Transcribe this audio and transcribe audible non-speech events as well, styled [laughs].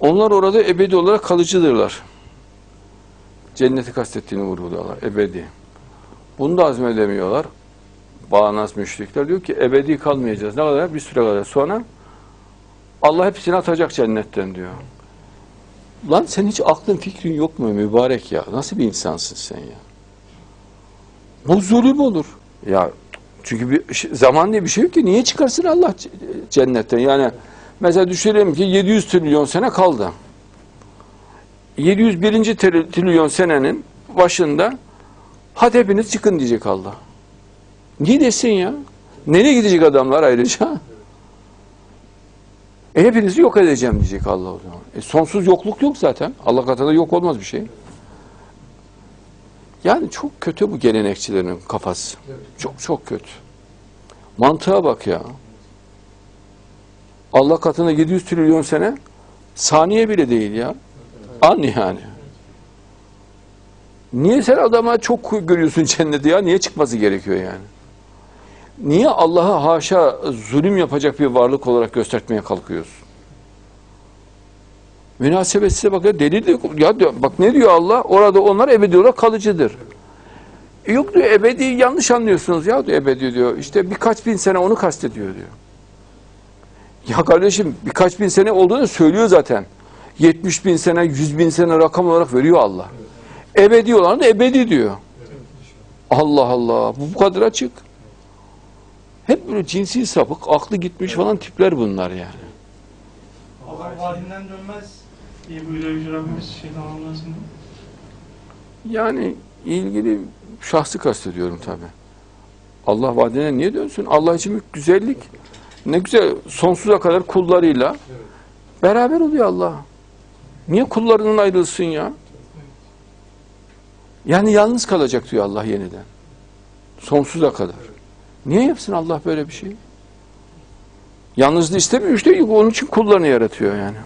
Onlar orada ebedi olarak kalıcıdırlar. Cenneti kastettiğini vurguluyorlar. Ebedi. Bunu da azmedemiyorlar. Bağnaz müşrikler diyor ki ebedi kalmayacağız. Ne kadar? Bir süre kadar. Sonra Allah hepsini atacak cennetten diyor. Lan sen hiç aklın fikrin yok mu mübarek ya? Nasıl bir insansın sen ya? Bu zulüm olur. Ya çünkü bir şey- zaman diye bir şey yok ki. Niye çıkarsın Allah cennetten? Yani mesela düşünelim ki 700 trilyon sene kaldı. 701. tri- trilyon senenin başında hadi hepiniz çıkın diyecek Allah. Niye desin ya? Nereye gidecek adamlar ayrıca? [laughs] E hepinizi yok edeceğim diyecek Allah o zaman. E sonsuz yokluk yok zaten. Allah katında yok olmaz bir şey. Yani çok kötü bu gelenekçilerin kafası. Çok çok kötü. Mantığa bak ya. Allah katında 700 trilyon sene saniye bile değil ya. An yani. Niye sen adama çok görüyorsun cenneti ya? Niye çıkması gerekiyor yani? Niye Allah'a haşa zulüm yapacak bir varlık olarak göstermeye kalkıyorsun? Münasebetsize bak ya deli de, ya diyor, bak ne diyor Allah? Orada onlar ebedi olarak kalıcıdır. E Yok diyor ebedi yanlış anlıyorsunuz ya diyor ebedi diyor. İşte birkaç bin sene onu kastediyor diyor. Ya kardeşim birkaç bin sene olduğunu söylüyor zaten. 70 bin sene, 100 bin sene rakam olarak veriyor Allah. Ebedi olan da ebedi diyor. Allah Allah. Bu bu kadar açık. Hep böyle cinsi sapık, aklı gitmiş falan tipler bunlar yani. Allah vaadinden dönmez diye buyuruyor Yüce Rabbimiz şeytan anlasın. Yani ilgili şahsı kastediyorum tabi. Allah vaadine niye dönsün? Allah için bir güzellik. Ne güzel sonsuza kadar kullarıyla beraber oluyor Allah. Niye kullarından ayrılsın ya? Yani yalnız kalacak diyor Allah yeniden. Sonsuza kadar. Niye yapsın Allah böyle bir şey? Yalnızlığı istemiyor işte onun için kullarını yaratıyor yani.